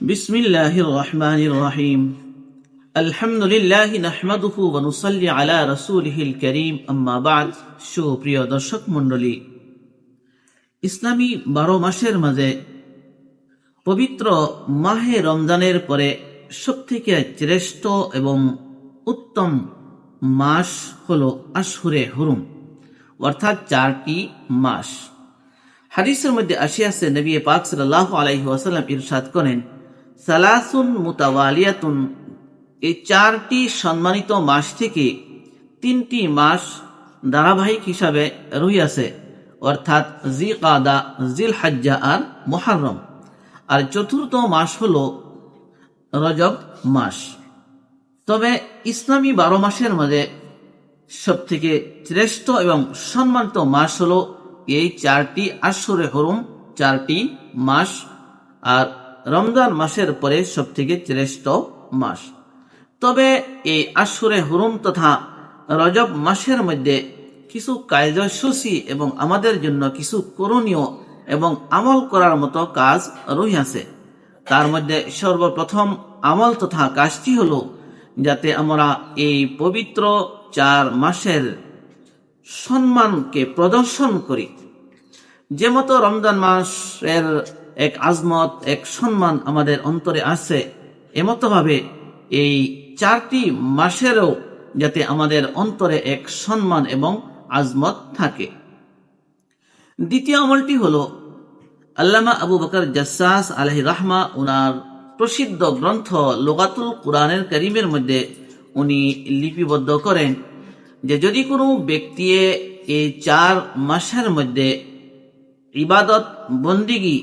بسم الله الرحمن الرحيم الحمد لله نحمده ونصلي على رسوله الكريم أما بعد সুপ্রিয় দর্শক মণ্ডলী ইসলামী বারো মাসের মাঝে পবিত্র মাহে রমজানের পরে সবথেকে শ্রেষ্ঠ এবং উত্তম মাস হল আশহুরে হুরুম অর্থাৎ চারটি মাস হাদিসের মধ্যে আসিয়াছে নবী পাক সাল্লাহ আলাইহি ওয়াসাল্লাম ইরশাদ করেন সালাসুন মুতাওয়ালিয়াতুন। এই চারটি সম্মানিত মাস থেকে তিনটি মাস ধারাবাহিক হিসাবে রহিয়াছে অর্থাৎ জি কাদা জিল হাজ্জা আর মোহারম আর চতুর্থ মাস হল রজব মাস। তবে ইসলামী বারো মাসের মাঝে সব থেকে শ্রেষ্ঠ এবং সম্মানিত মাস হল এই চারটি আশ্বরে হরুম, চারটি মাস। আর রমজান মাসের পরে সব থেকে শ্রেষ্ঠ মাস। তবে এই আশ্বরে হরুম তথা রজব মাসের মধ্যে কিছু কার্যসূচি এবং আমাদের জন্য কিছু করণীয় এবং আমল করার মতো কাজ রহিয়াছে তার মধ্যে সর্বপ্রথম আমল তথা কাজটি হল যাতে আমরা এই পবিত্র চার মাসের সম্মানকে প্রদর্শন করি। যে মতো রমজান মাসের এক আজমত, এক সম্মান আমাদের অন্তরে আছে। এমতোভাবে এই চারটি মাসেরও যাতে আমাদের অন্তরে এক সম্মান এবং আজমত থাকে। দ্বিতীয় আমলটি হল, আল্লামা আবু বকর জাসাস আলহ রাহমা উনার প্রসিদ্ধ গ্রন্থ লোকাতুল কোরআনের করিমের মধ্যে উনি লিপিবদ্ধ করেন যে যদি কোনো ব্যক্তি এই চার মাসের মধ্যে ইবাদত, বন্দিগি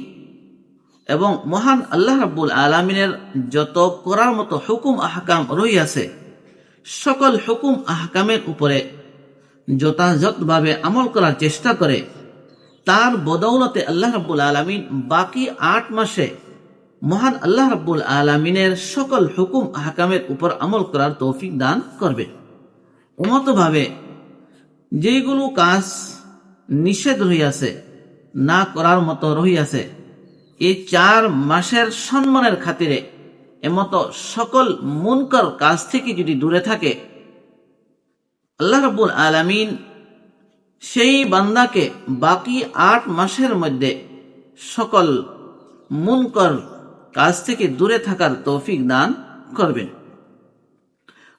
এবং মহান আল্লাহ রাব্বুল আলমিনের যত করার মতো হুকুম আহকাম রইয়াছে, সকল হুকুম আহকামের উপরে যথাযথভাবে আমল করার চেষ্টা করে, তার বদৌলতে আল্লাহ রাব্বুল আলমিন বাকি আট মাসে মহান আল্লাহ রাব্বুল আলমিনের সকল হুকুম আহকামের উপর আমল করার তৌফিক দান করবে। উমতভাবে যেগুলো কাজ নিষেধ রহিয়াছে না করার মতো রহিয়াছে এই চার মাসের সম্মানের খাতিরে এমতো সকল মুনকর কাজ থেকে যদি দূরে থাকে, আল্লাহ রব্বুল আলমিন সেই বান্দাকে বাকি আট মাসের মধ্যে সকল মুনকর কাজ থেকে দূরে থাকার তৌফিক দান করবেন।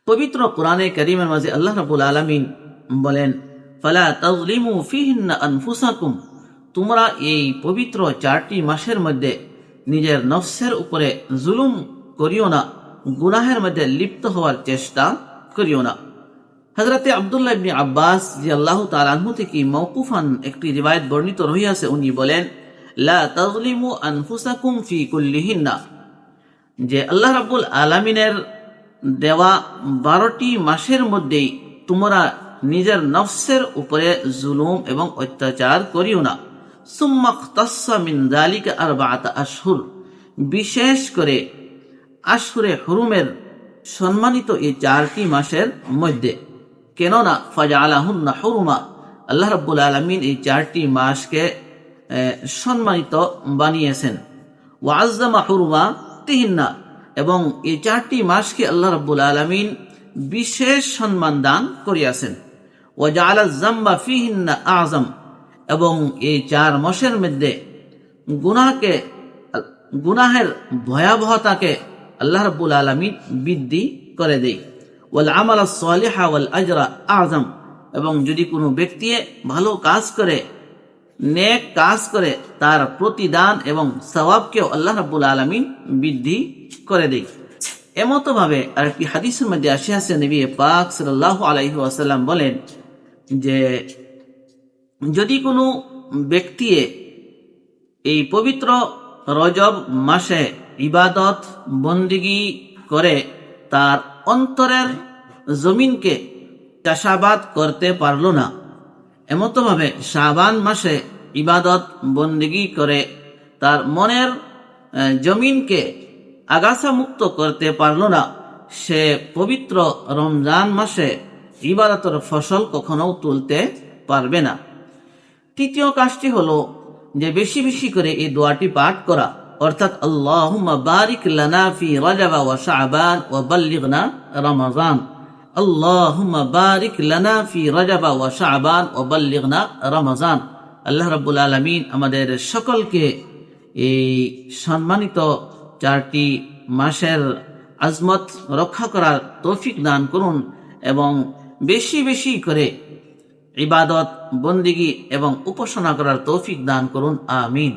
পবিত্র কোরআনে করিমের মাঝে আল্লাহ রাবুল আলমিন বলেন, ফালা তাজলিমু ফিহিন্না আনফুসাকুম। তোমরা এই পবিত্র চারটি মাসের মধ্যে নিজের নফসের উপরে জুলুম করিও না, গুনাহের মধ্যে লিপ্ত হওয়ার চেষ্টা করিও না। হজরতে আবদুল্লাহ ইবনি আব্বাস জি আল্লাহ তালাহু থেকে মৌকুফান একটি রিবায়ত বর্ণিত রহিয়াছে। উনি বলেন, লা তাজলিমু আনফুসাকুম ফি কুল্লিহিন্না। যে আল্লাহ রাব্বুল আলামিনের দেওয়া বারোটি মাসের মধ্যেই তোমরা নিজের নফসের উপরে জুলুম এবং অত্যাচার করিও না। আশহুর। বিশেষ করে আশহুরে হরুমের সম্মানিত এই চারটি মাসের মধ্যে। কেননা ফাজা আলাহুন্না হরুমা, আল্লাহ রাব্বুল আলমিন এই চারটি মাসকে সম্মানিত বানিয়েছেন। ওয়াজ্জামা হরুমা তিহিন্না এবং এই চারটি মাসকে আল্লাহ রাব্বুল আলমিন বিশেষ সম্মান দান করিয়াছেন। ওয়াজা আলা জাম্বা ফিহিন্না আজম এবং এই চার মাসের মধ্যে গুনাহকে, গুনাহের ভয়াবহতাকে আল্লাহ রব্বুল আলমিন বৃদ্ধি করে দেয়। ওয়াল আমাল সালিহা ওয়াল আজরা আজম। এবং যদি কোনো ব্যক্তি ভালো কাজ করে, নেক কাজ করে, তার প্রতিদান এবং সওয়াবকেও আল্লাহ রাব্বুল আলমিন বৃদ্ধি করে দেয়। এমতো ভাবে আরেকটি হাদিসের মধ্যে আসে আছে নবী পাক সাল্লাহ আলাইহি ওয়াসাল্লাম বলেন যে যদি কোনো ব্যক্তি এই পবিত্র রজব মাসে ইবাদত, বন্দিগি করে, তার অন্তরের জমিনকে চাষাবাদ করতে পারল না, এমতভাবে শাবান মাসে ইবাদত, বন্দিগি করে তার মনের জমিনকে আগাছা মুক্ত করতে পারল না, সে পবিত্র রমজান মাসে ইবাদতের ফসল কখনো তুলতে পারবে না। তৃতীয় কাজটি হলো যে বেশি বেশি করে এই দোয়াটি পাঠ করা। অর্থাৎ আল্লাহুম্মা বারিক লানা ফি রাজাবা ওয়া শাবান ওয়া বাল্লিগনা রমাজান। আল্লাহুম্মা বারিক লানা ফি রাজাবা ওয়া শাবান ওয়া বাল্লিগনা রমাজান। আল্লাহ রাব্বুল আলামিন আমাদের সকলকে এই সম্মানিত চারটি মাসের আজমত রক্ষা করার তৌফিক দান করুন এবং বেশি বেশি করে ইবাদত বন্দিগি এবং উপাসনা করার তৌফিক দান করুন আমিন।